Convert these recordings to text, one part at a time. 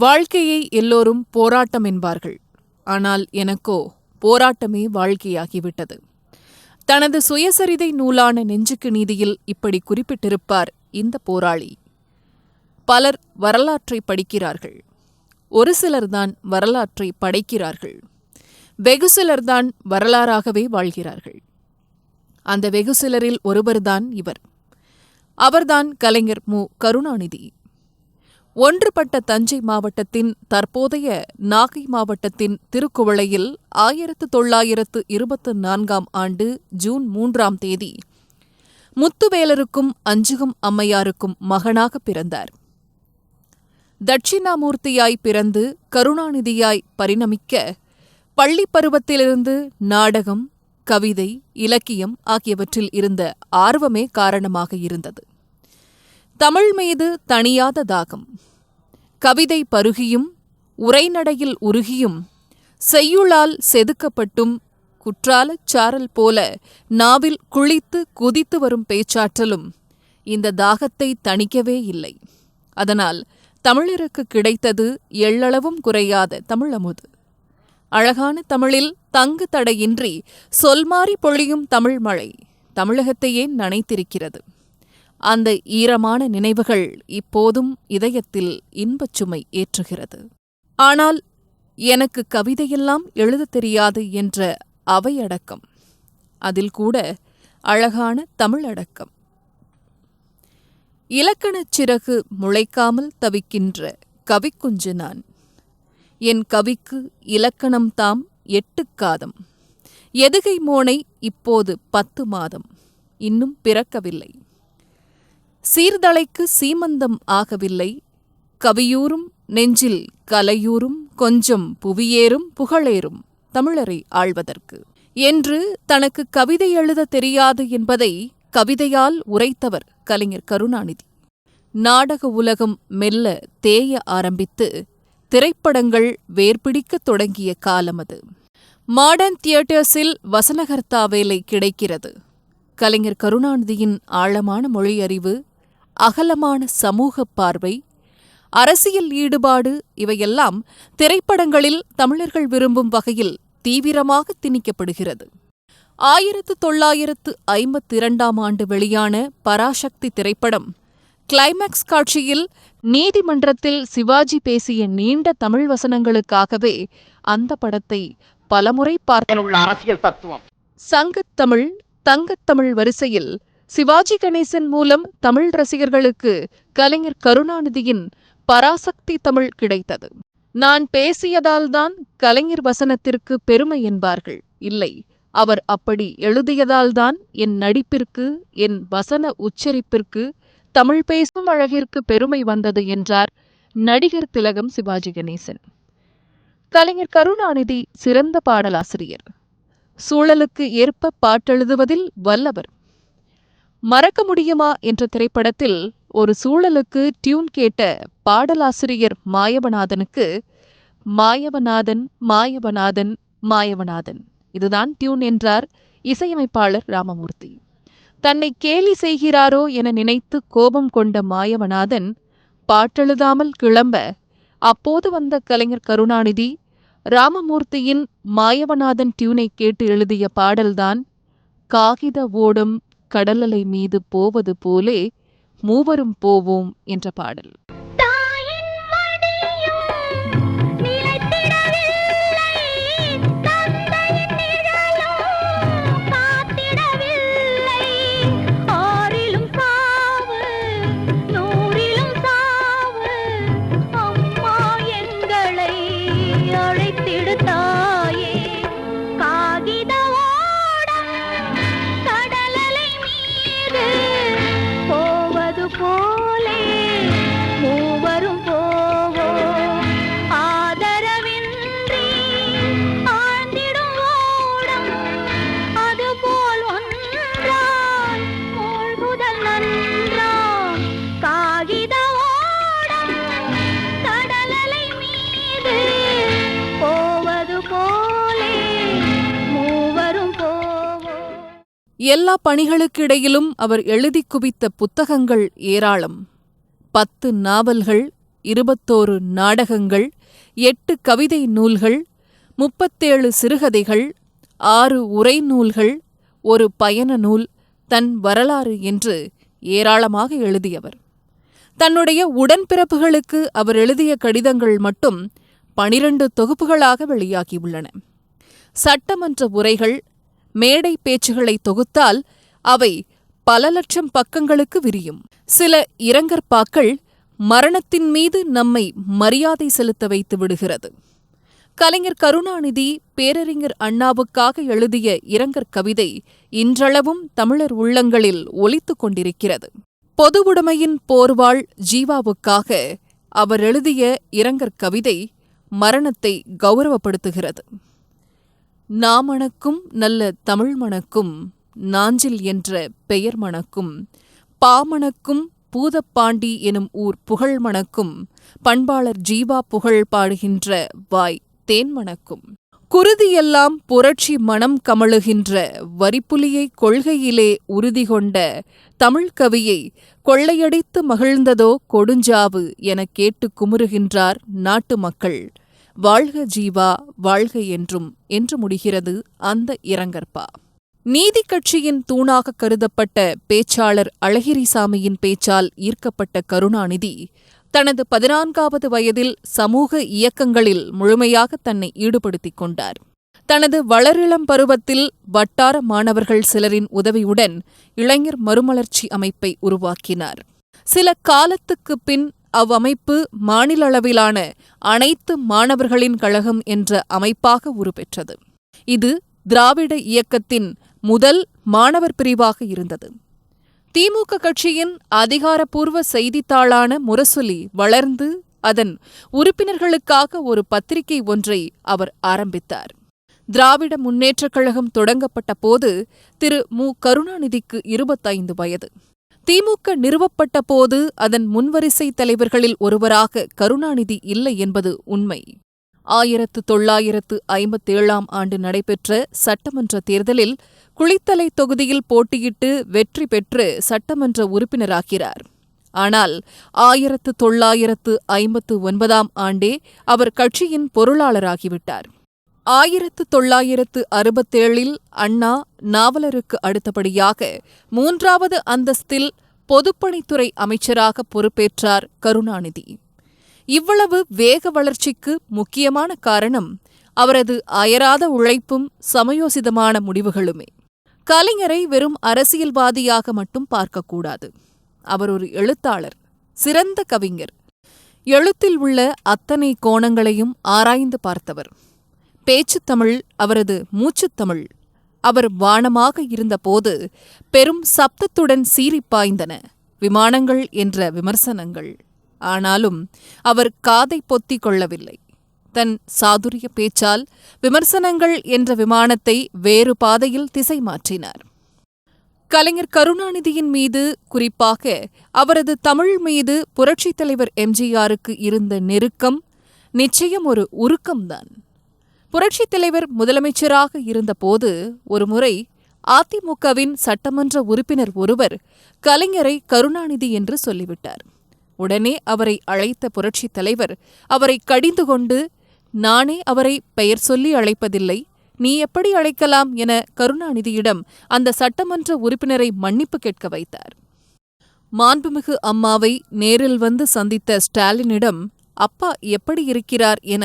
வாழ்க்கையை எல்லோரும் போராட்டம் என்பார்கள். ஆனால் எனக்கோ போராட்டமே வாழ்க்கையாகிவிட்டது. தனது சுயசரிதை நூலான நெஞ்சுக்கு நீதியில் இப்படி குறிப்பிட்டிருப்பார் இந்த போராளி. பலர் வரலாற்றை படிக்கிறார்கள். ஒரு சிலர்தான் வரலாற்றை படைக்கிறார்கள். வெகு சிலர்தான் வரலாறாகவே வாழ்கிறார்கள். அந்த வெகு சிலரில் ஒருவர்தான் இவர். அவர்தான் கலைஞர் மு. கருணாநிதி. ஒன்றுபட்ட தஞ்சை மாவட்டத்தின் தற்போதைய நாகை மாவட்டத்தின் திருக்குவளையில் ஆயிரத்து தொள்ளாயிரத்து இருபத்து நான்காம் ஆண்டு ஜூன் மூன்றாம் தேதி முத்துவேலருக்கும் அஞ்சுகம் அம்மையாருக்கும் மகனாக பிறந்தார். தட்சிணாமூர்த்தியாய் பிறந்து கருணாநிதியாய் பரிணமிக்க பள்ளி பருவத்திலிருந்து நாடகம் கவிதை இலக்கியம் ஆகியவற்றில் இருந்த ஆர்வமே காரணமாக இருந்தது. தமிழ் மீது தணியாத தாகம். கவிதை பருகியும் உரைநடையில் உருகியும் செய்யுளால் செதுக்கப்பட்டும் குற்றாலச் சாரல் போல நாவில் குளித்து குதித்து வரும் பேச்சாற்றலும் இந்த தாகத்தை தணிக்கவே இல்லை. அதனால் தமிழருக்கு கிடைத்தது எள்ளளவும் குறையாத தமிழமுது அழகான தமிழில் தங்கு தடையின்றி சொல்மாறி பொழியும் தமிழ் மழை தமிழகத்தையே நனைத்திருக்கிறது. அந்த ஈரமான நினைவுகள் இப்போதும் இதயத்தில் இன்பச் சுமை ஏற்றுகிறது. ஆனால் எனக்கு கவிதையெல்லாம் எழுதத் தெரியாது என்ற அவையடக்கம் அதில் கூட அழகான தமிழடக்கம் இலக்கணச் சிறகு முளைக்காமல் தவிக்கின்ற கவிக்குஞ்சு நான். என் கவிக்கு இலக்கணம் தாம் எட்டுக்காதம் எதுகை மோனை இப்போது பத்து மாதம். இன்னும் பிறக்கவில்லை. சீர்தளைக்கு சீமந்தம் ஆகவில்லை. கவியூரும் நெஞ்சில் கலையூரும் கொஞ்சம் புவியேறும் புகழேறும் தமிழரை ஆள்வதற்கு. என்று தனக்கு கவிதை எழுத தெரியாது என்பதை கவிதையால் உரைத்தவர் கலைஞர் கருணாநிதி. நாடக உலகம் மெல்ல தேய ஆரம்பித்து திரைப்படங்கள் வேர்பிடிக்கத் தொடங்கிய காலம் அது. மாடர்ன் தியேட்டர்ஸில் வசனகர்த்தா வேலை கிடைக்கிறது. கலைஞர் கருணாநிதியின் ஆழமான மொழியறிவு அகலமான சமூக பார்வை அரசியல் ஈடுபாடு இவையெல்லாம் திரைப்படங்களில் தமிழர்கள் விரும்பும் வகையில் தீவிரமாக திணிக்கப்படுகிறது. ஆயிரத்து தொள்ளாயிரத்து ஐம்பத்தி இரண்டாம் ஆண்டு வெளியான பராசக்தி திரைப்படம் கிளைமேக்ஸ் காட்சியில் நீதிமன்றத்தில் சிவாஜி பேசிய நீண்ட தமிழ் வசனங்களுக்காகவே அந்த படத்தை பலமுறை பார்த்த அரசியல் தத்துவம். சங்கத்தமிழ் தங்கத்தமிழ் வரிசையில் சிவாஜி கணேசன் மூலம் தமிழ் ரசிகர்களுக்கு கலைஞர் கருணாநிதியின் பராசக்தி தமிழ் கிடைத்தது. நான் பேசியதால்தான் கலைஞர் வசனத்திற்கு பெருமை என்பார்கள். இல்லை அவர் அப்படி எழுதியதால்தான் என் நடிப்பிற்கு என் வசன உச்சரிப்பிற்கு தமிழ் பேசும் அழகிற்கு பெருமை வந்தது என்றார் நடிகர் திலகம் சிவாஜி கணேசன். கலைஞர் கருணாநிதி சிறந்த பாடலாசிரியர். சூழலுக்கு ஏற்ப பாட்டெழுதுவதில் வல்லவர். மறக்க முடியுமா என்ற திரைப்படத்தில் ஒரு சூழலுக்கு டியூன் கேட்ட பாடலாசிரியர் மாயவநாதனுக்கு மாயவநாதன் மாயவநாதன் மாயவநாதன். இதுதான் டியூன் என்றார் இசையமைப்பாளர் ராமமூர்த்தி. தன்னை கேலி செய்கிறாரோ என நினைத்து கோபம் கொண்ட மாயவநாதன் பாட்டெழுதாமல் கிளம்ப அப்போது வந்த கலைஞர் கருணாநிதி ராமமூர்த்தியின் மாயவநாதன் டியூனை கேட்டு எழுதிய பாடல்தான் காகித ஓடும் கடலலை மீது போவது போலே மூவரும் போவோம் என்ற பாடல். எல்லா பணிகளுக்கிடையிலும் அவர் எழுதி குவித்த புத்தகங்கள் ஏராளம். பத்து நாவல்கள் இருபத்தோரு நாடகங்கள் எட்டு கவிதை நூல்கள் முப்பத்தேழு சிறுகதைகள் ஆறு உரை நூல்கள் ஒரு பயண நூல் தன் வரலாறு என்று ஏராளமாக எழுதியவர். தன்னுடைய உடன்பிறப்புகளுக்கு அவர் எழுதிய கடிதங்கள் மட்டும் பனிரண்டு தொகுப்புகளாக வெளியாகியுள்ளன. சட்டமன்ற உரைகள் மேடை பேச்சுகளை தொகுத்தால் அவை பல லட்சம் பக்கங்களுக்கு விரியும். சில இரங்கற்பாக்கள் மரணத்தின் மீது நம்மை மரியாதை செலுத்த வைத்து விடுகிறது. கலைஞர் கருணாநிதி பேரறிஞர் அண்ணாவுக்காக எழுதிய இரங்கற் கவிதை இன்றளவும் தமிழர் உள்ளங்களில் ஒலித்துக் கொண்டிருக்கிறது. பொதுவுடைமையின் போர்வாள் ஜீவாவுக்காக அவர் எழுதிய இரங்கற் கவிதை மரணத்தை கௌரவப்படுத்துகிறது. நாமணக்கும் நல்ல தமிழ் மணக்கும் நாஞ்சில் என்ற பெயர் மணக்கும் பாமணக்கும் பூதப்பாண்டி எனும் ஊர் புகழ் மணக்கும் பண்பாளர் ஜீவா புகழ் பாடுகின்ற வாய் தேன் மணக்கும் குருதியெல்லாம் புரட்சி மனம் கமழுகின்ற வரிப்புலியை கொள்கையிலே உறுதி கொண்ட தமிழ்கவியை கொள்ளையடித்து மகிழ்ந்ததோ கொடுஞ்சாவு எனக் கேட்டு குமுறுகின்றார் நாட்டு மக்கள். வாழ்க ஜீவா வாழ்க என்றும் என்று முடிகிறது அந்த இரங்கற்பா. நீதி கட்சியின் தூணாக கருதப்பட்ட பேச்சாளர் அழகிரிசாமியின் பேச்சால் ஈர்க்கப்பட்ட கருணாநிதி தனது பதினான்காவது வயதில் சமூக இயக்கங்களில் முழுமையாக தன்னை ஈடுபடுத்திக் கொண்டார். தனது வளரிளம் பருவத்தில் வட்டார மாணவர்கள் சிலரின் உதவியுடன் இளைஞர் மறுமலர்ச்சி அமைப்பை உருவாக்கினார். சில காலத்துக்குப் பின் அவ்வமைப்பு மாநில அளவிலான அனைத்து மாணவர்களின் கழகம் என்ற அமைப்பாக உருப்பெற்றது. இது திராவிட இயக்கத்தின் முதல் மாணவர் பிரிவாக இருந்தது. திமுக கட்சியின் அதிகாரப்பூர்வ செய்தித்தாளான முரசொலி வளர்ந்து அதன் உறுப்பினர்களுக்காக ஒரு பத்திரிகை ஒன்றை அவர் ஆரம்பித்தார். திராவிட முன்னேற்றக் கழகம் தொடங்கப்பட்ட போது திரு மு. கருணாநிதிக்கு இருபத்தைந்து வயது. திமுக நிறுவப்பட்ட போது அதன் முன்வரிசை தலைவர்களில் ஒருவராக கருணாநிதி இல்லை என்பது உண்மை. ஆயிரத்து தொள்ளாயிரத்து ஐம்பத்தேழாம் ஆண்டு நடைபெற்ற சட்டமன்ற தேர்தலில் குளித்தலை தொகுதியில் போட்டியிட்டு வெற்றி பெற்று சட்டமன்ற உறுப்பினராகிறார். ஆனால் ஆயிரத்து தொள்ளாயிரத்து ஐம்பத்து ஒன்பதாம் ஆண்டே அவர் கட்சியின் பொருளாளராகிவிட்டார். ஆயிரத்து தொள்ளாயிரத்து அறுபத்தேழில் அண்ணா நாவலருக்கு அடுத்தபடியாக மூன்றாவது அந்தஸ்தில் பொதுப்பணித்துறை அமைச்சராக பொறுப்பேற்றார் கருணாநிதி. இவ்வளவு வேக வளர்ச்சிக்கு முக்கியமான காரணம் அவரது அயராத உழைப்பும் சமயோசிதமான முடிவுகளுமே. கலைஞரை வெறும் அரசியல்வாதியாக மட்டும் பார்க்கக்கூடாது. அவர் ஒரு எழுத்தாளர் சிறந்த கவிஞர். எழுத்தில் உள்ள அத்தனை கோணங்களையும் ஆராய்ந்து பார்த்தவர். பேச்சுத் தமிழ் அவரது மூச்சுத் தமிழ் அவர் வானமாக இருந்தபோது பெரும் சப்தத்துடன் சீறிப் பாய்ந்தன. விமானங்கள் என்ற விமர்சனங்கள். ஆனாலும் அவர் காதை பொத்திக் கொள்ளவில்லை. தன் சாதுரிய பேச்சால் விமர்சனங்கள் என்ற விமானத்தை வேறு பாதையில் திசை மாற்றினார். கலைஞர் கருணாநிதியின் மீது குறிப்பாக அவரது தமிழ் மீது புரட்சித் தலைவர் எம்ஜிஆருக்கு இருந்த நெருக்கம் நிச்சயம் ஒரு உருக்கம்தான். புரட்சித் தலைவர் முதலமைச்சராக இருந்தபோது ஒருமுறை அதிமுகவின் சட்டமன்ற உறுப்பினர் ஒருவர் கலைஞரை கருணாநிதி என்று சொல்லிவிட்டார். உடனே அவரை அழைத்த புரட்சித் தலைவர் அவரை கடிந்து கொண்டு நானே அவரை பெயர் சொல்லி அழைப்பதில்லை. நீ எப்படி அழைக்கலாம் என கருணாநிதியிடம் அந்த சட்டமன்ற உறுப்பினரை மன்னிப்பு கேட்க வைத்தார். மாண்புமிகு அம்மாவை நேரில் வந்து சந்தித்த ஸ்டாலினிடம் அப்பா எப்படி இருக்கிறார் என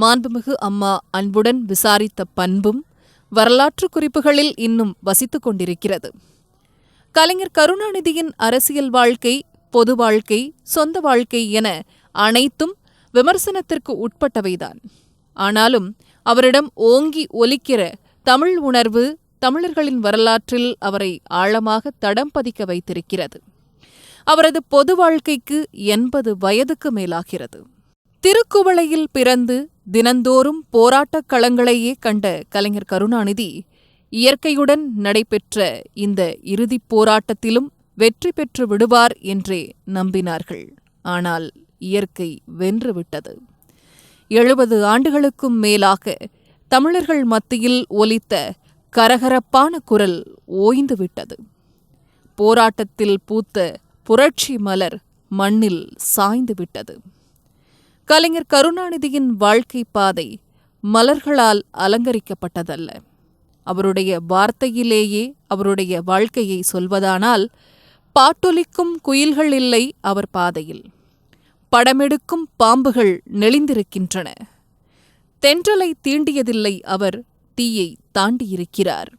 மாண்புமிகு அம்மா அன்புடன் விசாரித்த பண்பும் வரலாற்று குறிப்புகளில் இன்னும் வசித்துக் கொண்டிருக்கிறது. கலைஞர் கருணாநிதியின் அரசியல் வாழ்க்கை பொது வாழ்க்கை சொந்த வாழ்க்கை என அனைத்தும் விமர்சனத்திற்கு உட்பட்டவைதான். ஆனாலும் அவரிடம் ஓங்கி ஒலிக்கிற தமிழ் உணர்வு தமிழர்களின் வரலாற்றில் அவரை ஆழமாக தடம் பதிக்க வைத்திருக்கிறது. அவரது பொது வாழ்க்கைக்கு எண்பது வயதுக்கு மேலாகிறது. திருக்குவளையில் பிறந்து தினந்தோறும் போராட்டக் களங்களையே கண்ட கலைஞர் கருணாநிதி இயற்கையுடன் நடைபெற்ற இந்த இறுதிப் போராட்டத்திலும் வெற்றி பெற்று விடுவார் என்றே நம்பினார்கள். ஆனால் இயற்கை வென்றுவிட்டது எழுபது ஆண்டுகளுக்கும் மேலாக தமிழர்கள் மத்தியில் ஒலித்த கரகரப்பான குரல் ஓய்ந்துவிட்டது போராட்டத்தில் பூத்த புரட்சி மலர் மண்ணில் சாய்ந்துவிட்டது கலைஞர் கருணாநிதியின் வாழ்க்கை பாதை மலர்களால் அலங்கரிக்கப்பட்டதல்ல. அவருடைய வார்த்தையிலேயே அவருடைய வாழ்க்கையை சொல்வதானால் பாட்டொலிக்கும் குயில்கள் இல்லை அவர் பாதையில். படமெடுக்கும் பாம்புகள் நெளிந்திருக்கின்றன. தென்றலை தீண்டியதில்லை அவர் தீயை தாண்டியிருக்கிறார்.